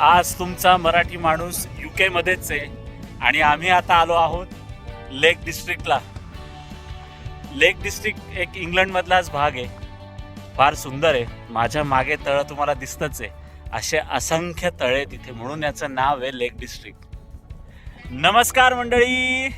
आज तुमचा मराठी माणूस युके मध्येच आहे आणि आम्ही आता आलो आहोत लेक डिस्ट्रिक्टला लेक डिस्ट्रिक्ट एक इंग्लंडमधलाच भाग आहे. फार सुंदर आहे. माझ्या मागे तळं तुम्हाला दिसतच आहे. असे असंख्य तळे तिथे म्हणून याचं नाव आहे लेक डिस्ट्रिक्ट नमस्कार मंडळी!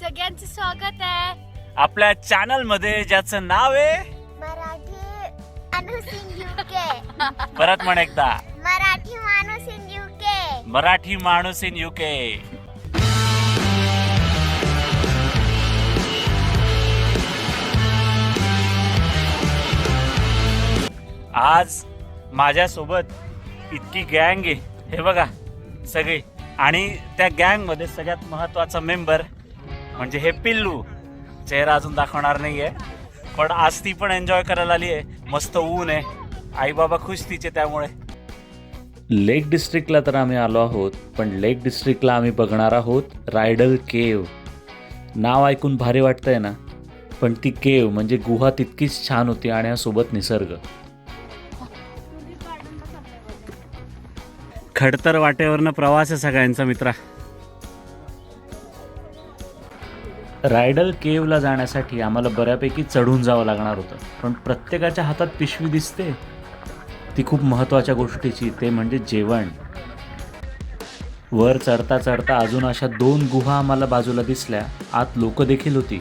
सगळ्यांचं स्वागत आहे. आपल्या चॅनलमध्ये ज्याचं नाव आहे? मराठी परत म्हण एकदा. मराठी माणूस इन युके मराठी माणूस इन युके आज माझ्यासोबत इतकी गँग आहे. हे बघा सगळी. आणि त्या गँगमध्ये सगळ्यात महत्त्वाचा मेंबर म्हणजे हे पिल्लू. चेहरा अजून दाखवणार नाही आहे पण आज ती पण एन्जॉय करायला आली आहे. मस्त ऊन आहे. आई बाबा खुश तिचे त्यामुळे. लेक डिस्ट्रिक्टला तर आम्ही आलो आहोत पण लेक डिस्ट्रिक्टला आम्ही बघणार आहोत रायडल केव. नाव ऐकून भारी वाटतंय ना? पण ती केव म्हणजे गुहा तितकीच छान होती आणि यासोबत निसर्ग. खडतर वाटेवरनं प्रवास आहे सगळ्यांचा मित्रा. रायडल केवला जाण्यासाठी आम्हाला बऱ्यापैकी चढून जावं लागणार होतं पण प्रत्येकाच्या हातात पिशवी दिसते. ती खूप महत्त्वाच्या गोष्टीची ते म्हणजे जेवण. वर चढता चढता अजून अशा दोन गुहा आम्हाला बाजूला दिसल्या आत लोक देखील होती.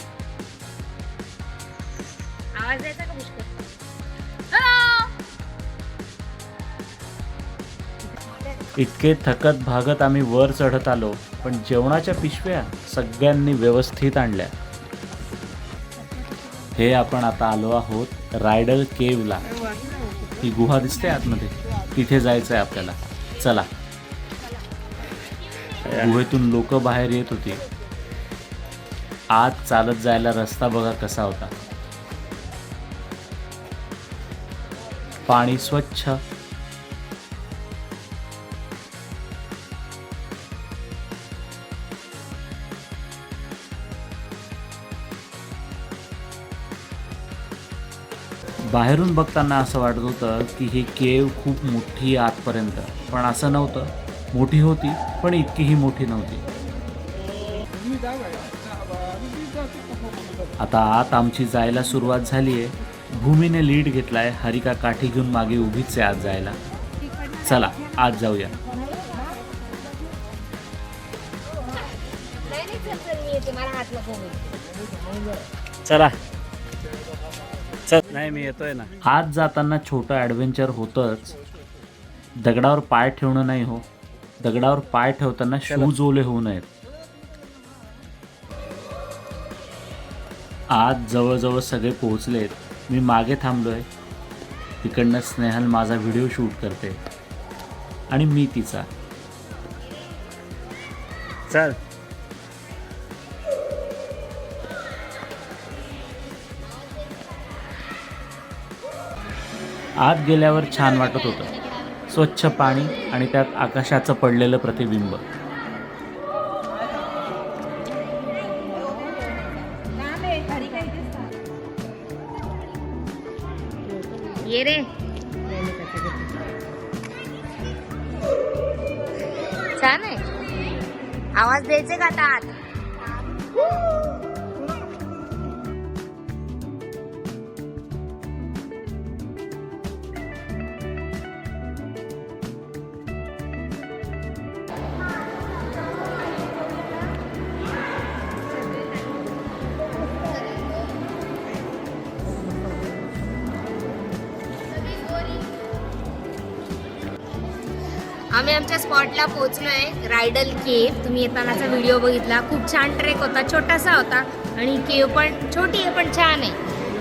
इतके थकत भागत आम्ही वर चढत आलो पण जेवणाच्या पिशव्या सगळ्यांनी व्यवस्थित आणल्या. हे आपण आता आलो आहोत रायडल केवला ती गुहा दिसते आतमध्ये. तिथे जायचं आहे आपल्याला. चला. गुहेतून लोक बाहेर येत होती. आत चालत जायला रस्ता बघा कसा होता. पाणी स्वच्छ बाहेरून बघताना असं वाटत होतं की ही केव खूप मोठी आहे आतपर्यंत. पण असं नव्हतं. मोठी होती पण इतकीही मोठी नव्हती. आता आत आमची जायला सुरुवात झाली आहे भूमीने लीड घेतलाय. हरिका काठी घेऊन मागे उभीच आहे आत जायला. चला आत जाऊया. चल. नाही मी येतोय ना. आत जाताना छोटं ॲडव्हेंचर होतंच. दगडावर पाय ठेवणं नाही हो. दगडावर पाय ठेवताना शूज ओले होऊ नयेत. आज जवळजवळ सगळे पोहोचलेत. मी मागे थांबलोय. तिकडनं स्नेहल माझा व्हिडिओ शूट करते. आणि मी तिचा. चल. आत गेल्यावर छान वाटत होतं. स्वच्छ पाणी आणि त्यात आकाशाचं पडलेलं प्रतिबिंब. ये रे. छान आहे. आवाज द्यायचे का आता आत? आम्ही आमच्या स्पॉटला पोहोचलोय रायडल केव. तुम्ही येतानाचा व्हिडिओ बघितला. खूप छान ट्रेक होता छोटासा होता आणि केव पण छोटी आहे पण छान आहे.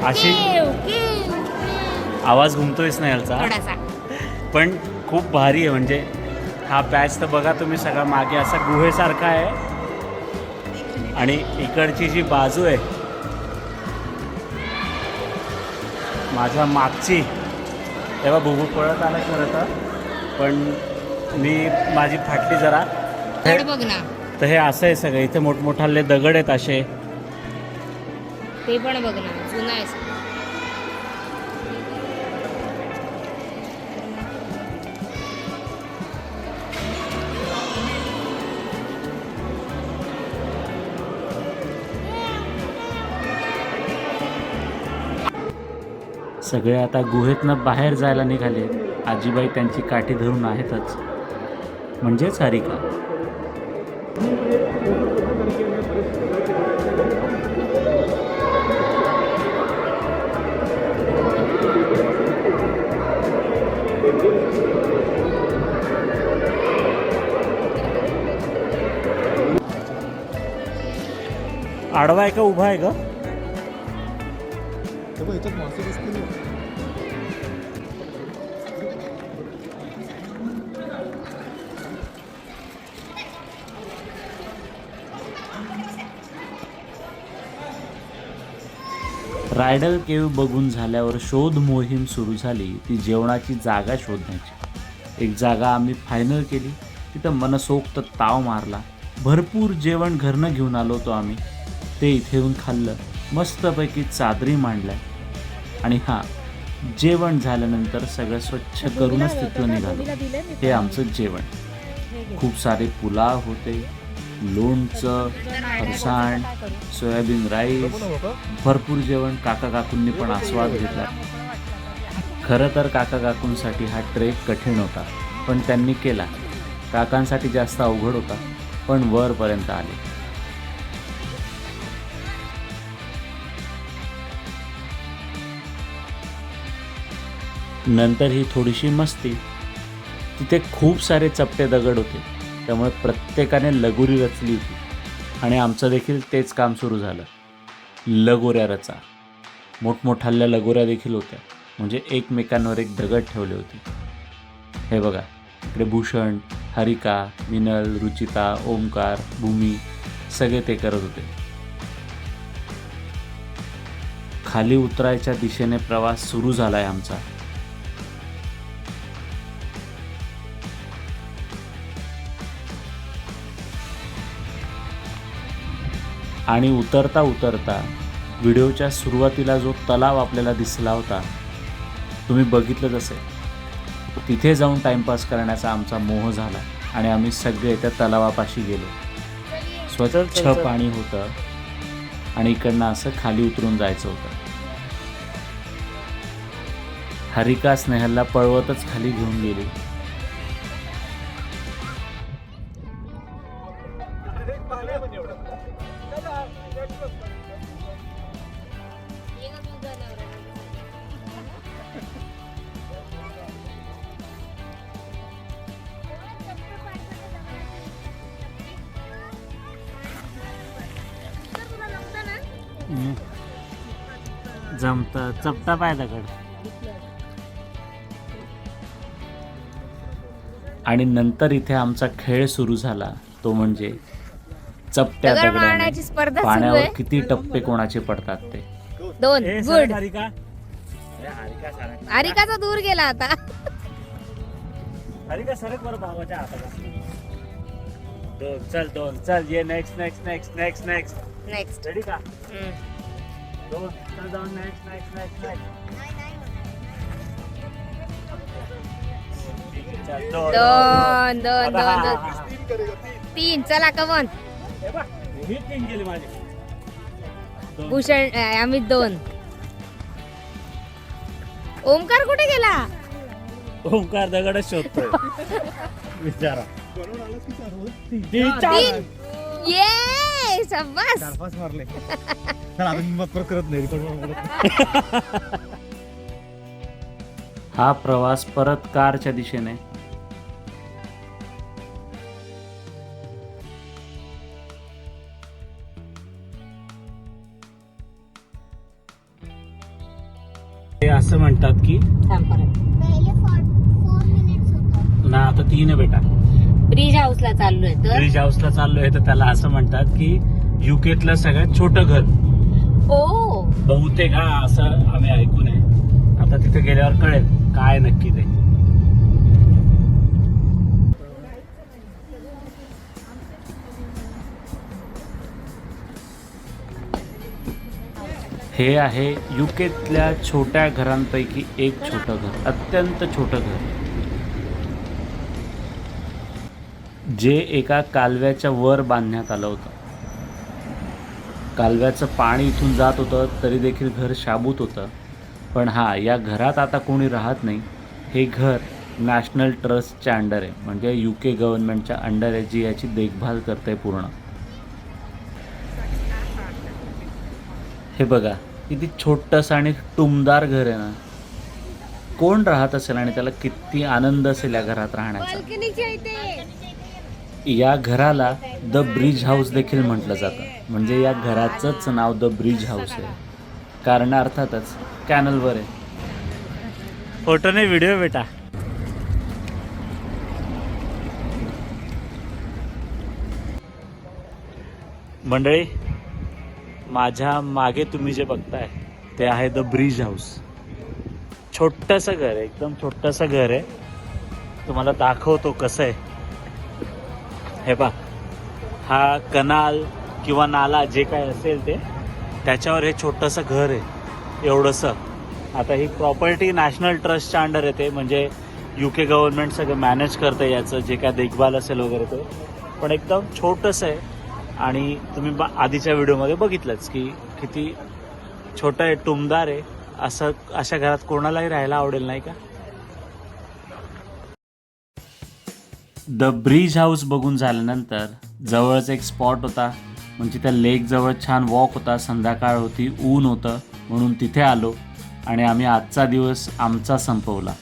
अशी केव केव. आवाज घुमतोयच नाही याचा? थोडासा. पण खूप भारी आहे म्हणजे हा पॅच तर बघा तुम्ही सगळा मागे असा गुहेसारखा आहे. आणि इकडची जी बाजू आहे माझ्या मागची. तेव्हा भुबू पळत आला खरं तर. पण मी माझी फाटली जरा. बघ ना. तर हे असं आहे सगळं. इथे मोठमोठाले दगड आहेत असे. ते पण बघ ना. जुना आहे सगळे आता गुहेतनं बाहेर जायला निघाले. आजीबाई त्यांची काठी धरून आहेतच. म्हणजे सारिका. आडवा आहे का उभा आहे का रायडल केव्ह बघून झाल्यावर शोध मोहीम सुरू झाली ती जेवणाची जागा शोधण्याची. एक जागा आम्ही फायनल केली तिथं मनसोक्त ताव मारला. भरपूर जेवण घरनं घेऊन आलो होतो आम्ही. ते इथे येऊन खाल्लं मस्तपैकी चादरी मांडल्या. आणि हां जेवण झाल्यानंतर सगळं स्वच्छ करूनच तिथून निघालो. हे आमचं जेवण. खूप सारे पुलाव होते लोणचं फरसाण सोयाबीन राईस भरपूर जेवण काका काकूंनी पण आस्वाद घेतला. खरं तर काका काकूंसाठी हा ट्रेक कठीण होता पण त्यांनी केला. काकांसाठी जास्त अवघड होता पण वरपर्यंत आले. नंतर ही थोडीशी मस्ती. तिथे खूप सारे चपटे दगड होते. त्यामुळे प्रत्येकाने लगोरी रचली होती. आणि आमचं देखील तेच काम सुरू झालं. लगोऱ्या रचा. मोठमोठाल्या लगोऱ्या देखील होत्या. म्हणजे एकमेकांवर एक दगड ठेवले होते. हे बघा इकडे भूषण हरिका मिनल रुचिता ओंकार भूमी सगळे ते करत होते. खाली उतरायच्या दिशेने प्रवास सुरू झाला आहे आमचा. आणि उतरता उतरता व्हिडिओच्या सुरुवातीला जो तलाव आपल्याला दिसला होता तुम्ही बघितलंच असेल तिथे जाऊन टाइमपास करण्याचा आमचा मोह झाला आणि आम्ही सगळे त्या तलावापाशी गेलो. स्वच्छ पाणी होतं आणि इकडनं असं खाली उतरून जायचं होतं. हरिका स्नेहलला पळवतच खाली घेऊन गेली. जमत. चपटा पाय दगड आणि नंतर इथे आमचा खेळ सुरू झाला. तो म्हणजे चपट्या दगड दगडाने मारण्याची स्पर्धा सुरू पाण्यावर आहे. किती टप्पे कोणाचे पडतात ते? दोन गुड. हरिका हरिकाचा दूर गेला आता. हरिका सरक बरं भावाच्या हातात दोन चल दोन चल ये next next next next next next ready का? दोन चल जाऊन नेक्स्ट नेक्स्ट नेक्स्ट नेक्स्ट चल दोन दोन दोन. दोन दोन तीन चला कमन हे बघ, तीन गेली माझी दोन. भूषण आम्ही दोन. ओमकार कुठे गेला? ओंकार दगडच शोधतोय. विचारा. ये मारले. करत नाही. हा प्रवास परत कारच्या दिशेने. ते असं म्हणतात की ना आता तीन आहे बेटा. ब्रिज हाऊसला चाललोय तर? ब्रिज हाऊसला चाललोय तर त्याला असं म्हणतात की युकेतलं सगळ्यात छोटं घर. ओ. बहुतेक हा असं आम्ही ऐकून आहे. आता तिथे गेल्यावर कळेल. काय नक्की ते. हे आहे युकेतल्या छोट्या घरांपैकी एक छोटं घर अत्यंत छोटं घर. जे एका कालव्याच्या वर बांधण्यात आलं होतं. कालव्याचं पाणी इथून जात होतं तरी देखील घर शाबूत होतं. पण हां या घरात आता कोणी राहत नाही हे घर नॅशनल ट्रस्टच्या अंडर आहे. म्हणजे यू के गव्हर्नमेंटच्या अंडर आहे जी याची देखभाल करते पूर्ण. हे बघा किती छोटंसं आणि टुमदार घर आहे ना. कोण राहत असेल आणि त्याला किती आनंद असेल या घरात राहण्याचा? या घराला द ब्रिज हाऊस देखील म्हटलं जातं. म्हणजे या घराचंच नाव द ब्रिज हाऊस आहे. कारण अर्थातच कॅनलवर आहे. फोटो नाही व्हिडिओ बेटा. मंडळी माझ्या मागे तुम्ही जे बघताय ते आहे द ब्रिज हाऊस छोटंसं घर आहे एकदम छोटंसं घर आहे. तुम्हाला दाखवतो कसं आहे. हे पा हा कनाल किंवा नाला जे काय असेल ते त्याच्यावर हे छोटंसं घर आहे. एवढंसं. आता ही प्रॉपर्टी नॅशनल ट्रस्टच्या अंडर येते म्हणजे यू के गव्हर्नमेंट सगळं मॅनेज करतं याचं जे काय देखभाल असेल वगैरे ते. पण एकदम छोटंसं आहे. आणि तुम्ही बा आधीच्या व्हिडिओमध्ये बघितलंच की किती छोटं आहे टुमदार आहे. असं अशा घरात कोणालाही राहायला आवडेल नाही का? द ब्रिज हाऊस बघून झाल्यानंतर जवळच एक स्पॉट होता. म्हणजे त्या लेकजवळ छान वॉक होता. संध्याकाळ होती ऊन होतं म्हणून तिथे आलो आणि आम्ही आजचा दिवस आमचा संपवला.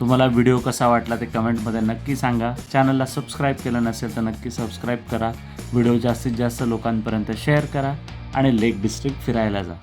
तुम्हाला व्हिडिओ कसा वाटला ते कमेंटमध्ये नक्की सांगा. चॅनलला सबस्क्राईब केलं नसेल तर नक्की सबस्क्राईब करा. व्हिडिओ जास्तीत जास्त लोकांपर्यंत शेअर करा आणि लेक डिस्ट्रिक्ट फिरायला जा.